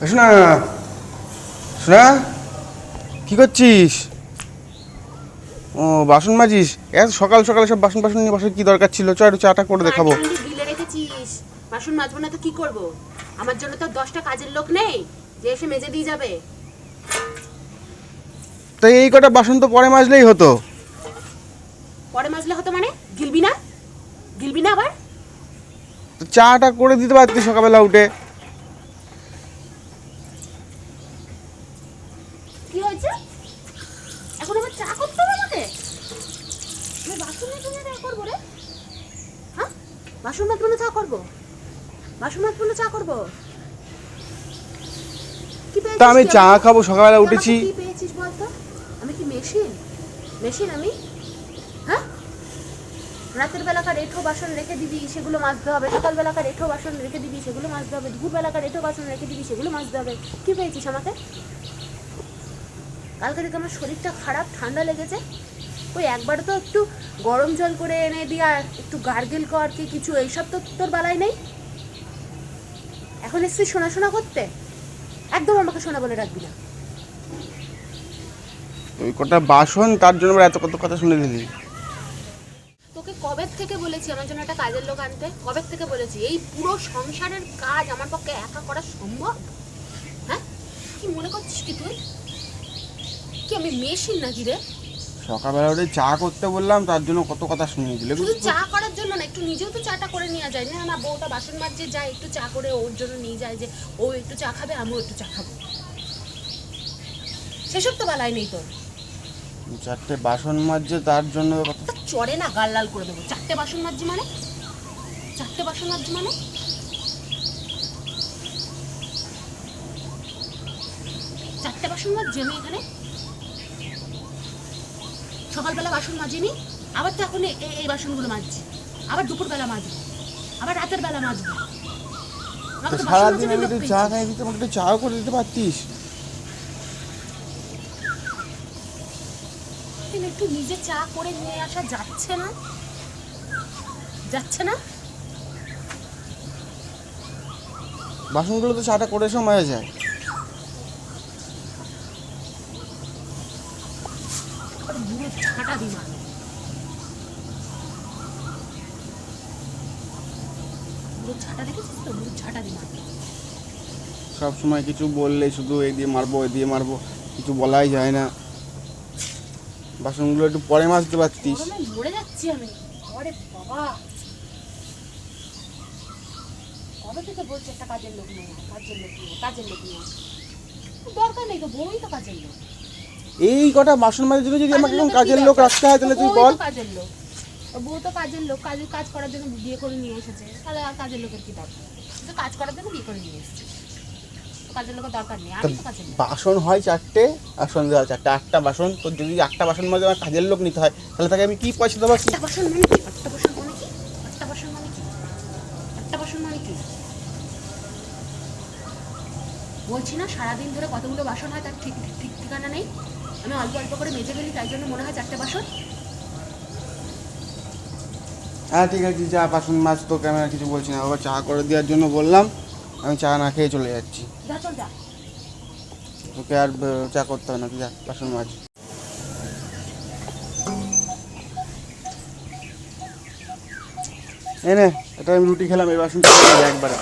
শোনা। শোনা কি করছিস? ও বাসন মাজিস? এত সকাল সকালে সব বাসন বাসন নিয়ে বসার কি দরকার ছিল? চ একটু চাটা করে দেখাবো। বিলে রেখেছিস। বাসন মাজবো না তো কি করব? আমার জন্য তো দশটা কাজের লোক নেই যে এসে মেজে দিয়ে যাবে। তাই এই কটা বাসন তো পরে মাজলেই হতো। পরে মাজলে হতো মানে? গিলবি না? গিলবি না আবার? চাটা করে দিতে পারতি সকালবেলা উঠে কি হয়েছে এখন আবার চা করতে হবে আমাকে? আমি বাসন চা করব রে। হ্যাঁ? বাসন চা করব? বাসন মাজবো চা করব? তা আমি চা খাব সকালবেলা উঠেছি। কি পেয়েছিস বলতো? আমি কি মেশিন? মেশিন আমি? হ্যাঁ? রাতের বেলাকার এঁঠো বাসন রেখে দিবি সেগুলো মাজতে হবে। সকাল বেলাকার এঁঠো বাসন রেখে দিবি সেগুলো মাজতে হবে। দুপুর বেলাকার এঁঠো বাসন রেখে দিবি সেগুলো মাজতে হবে। কি পেয়েছিস আমাকে? কালকে থেকে আমার শরীরটা খারাপ ঠান্ডা লেগেছে। ওই একবার তো একটু গরম জল করে এনে দিয়া একটু গার্গেল কর কি কিছু এইসব তো তোর বেলায় নেই? এখন এসছিস শোনা শোনা করতে? একদম আমাকে শোনা বলে রাখবি না। ওই কটা বাসন তার জন্য এত কত কথা শুনে দিলি। তোকে কবে থেকে বলেছি আমার জন্য একটা কাজের লোক আনতে? কবে থেকে বলেছি? এই পুরো সংসারের কাজ আমার পক্ষে একা করা সম্ভব? হ্যাঁ? কি মনে করছিস কি তুই? কি আমি মেশিন নাকি রে? সকালবেলা উঠে চা করতে বললাম তার জন্য কত কথা শুনিয়ে দিলে শুধু চা করার জন্য না একটু নিজেও তো চাটা করে নেওয়া যায়। না না বউটা বাসন মাজছে যায় একটু চা করে ওর জন্য নিয়ে যায় যে ও একটু চা খাবে আমিও একটু চা খাব। সেসব তো বেলায় নেই তোর। চারটে বাসন মাজছে তার জন্য চড়ে না গাল লাল করে দেবো। চারটে বাসন মাজছি মানে? চারটে বাসন মাজছি মানে? চারটে বাসন মাজছি আমি এখানে? সকালবেলা বাসন মাজিনি আবার তো এখন এই এই বাসনগুলো মাজছি। আবার দুপুরবেলা মাজবো আবার রাতের বেলা মাজবো সারাদিন আমি একটু চা পেয়েছি। খাই দিতে আমাকে একটু চাও করে দিতে পারতিস? একটু নিজে চা করে নিয়ে আসা যাচ্ছে না? যাচ্ছে না? বাসনগুলো তো চাটা করে সময় যায়। বুড়ো ছাটা দেখেছিস তো? সব সময় কিছু বললে শুধু এই দিয়ে মারবো এই দিয়ে মারবো কিছু বলাই যায় না। বাসনগুলো একটু পরে মাজতে পারতিস। মরে যাচ্ছি আমি। আরে বাবা। কবে থেকে বলছে একটা কাজের লোক নেই? কাজের লোক নেই কাজের লোক নেই। দরকার নেই তো বই তো কাজের লোক। এই কটা বাসন মাজার জন্য যদি আমাকে এখন কাজের লোক রাখতে হয় তাহলে তুই বল। কাজের লোক। বউ তো কাজের লোক কাজ কাজ করার জন্য বিয়ে করে নিয়ে এসেছে। তাহলে আর কাজের লোকের কি দরকার? তো কাজ করার জন্য বিয়ে করে নিয়ে এসেছে। কাজের লোকের দরকার নেই আমি তো কাজের লোক। বাসন হয় চারটে আর সন্ধ্যা হয় চারটে। আটটা বাসন তো যদি আটটা বাসন মাঝে আমার কাজের লোক নিতে হয় তাহলে তাকে আমি কি পয়সা দেবো? বাসন মানে কি? একটা বাসন মানে কি? একটা বাসন মানে কি? একটা বাসন মানে কি? বলছি না সারাদিন ধরে কতগুলো বাসন হয় তার ঠিক ঠিক ঠিকানা নেই? আমি অল্প অল্প করে মেজে ফেলি তাই জন্য মনে হয় চারটে বাসন। হ্যাঁ ঠিক আছে যা বাসন মাছ তোকে আমি আর কিছু বলছি না। বাবা চা করে দেওয়ার জন্য বললাম আমি চা না খেয়ে চলে যাচ্ছি। তোকে আর চা করতে হবে না তুই যা বাসন মাছ। এনে এটা আমি রুটি খেলাম এই বাসনটা খেয়ে নে একবারে।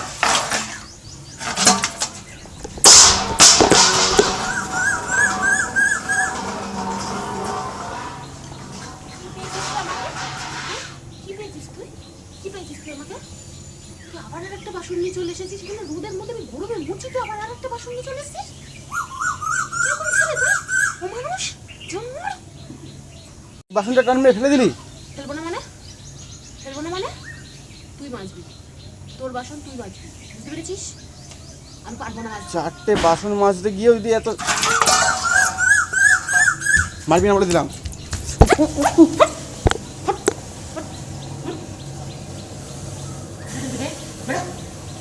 কি পেয়েছিস তুই আমাকে? তুই আবার আর একটা বাসন নিয়ে চলে এসেছিস? এখানে রোদের মধ্যে আমি গরমে মুছি তুই আবার আর একটা বাসন নিয়ে চলে এসেছিস? কীরকম ছেলে তুই ও মানুষ? জঙ্গল? বাসনটা টান মেরে ফেলে দিলি? ফেলব না মানে? ফেলব না মানে? তুই মাজবি তোর বাসন তুই মাজবি বুঝতে পেরেছিস? আমি পারব না মাজতে চারটে বাসন মাজতে গিয়েও যদি এত মারবি না বলে দিলাম।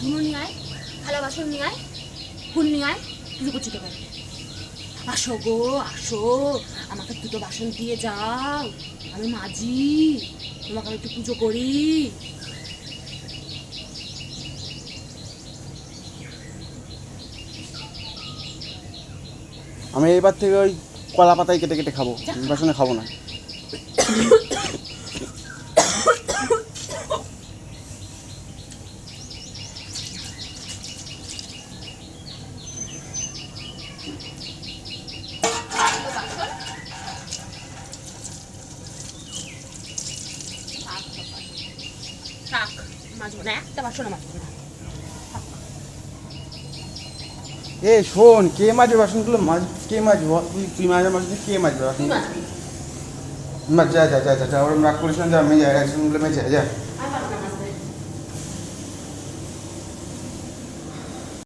ধুনো নিয়ে আয় থালা বাসন নিয়ে আয় ফুল নিয়ে আয় করছি তোকে। আসো গো আসো আমাকে দুটো বাসন দিয়ে যাও আমি মাঝি তোমাকে আমি একটু পুজো করি। আমি এবার থেকে ওই কলা পাতায় কেটে কেটে খাব। বাসনে খাব না থাক না একটা না এ শোন কে মাজবে বাসনগুলো মাছ কে মাছ তুই তুই মাঝে মাঝে কে মাছ বাসন? যা যা যা যা যা ওরম রাগ করিস না যা মেজে বাসনগুলো মেজে যা।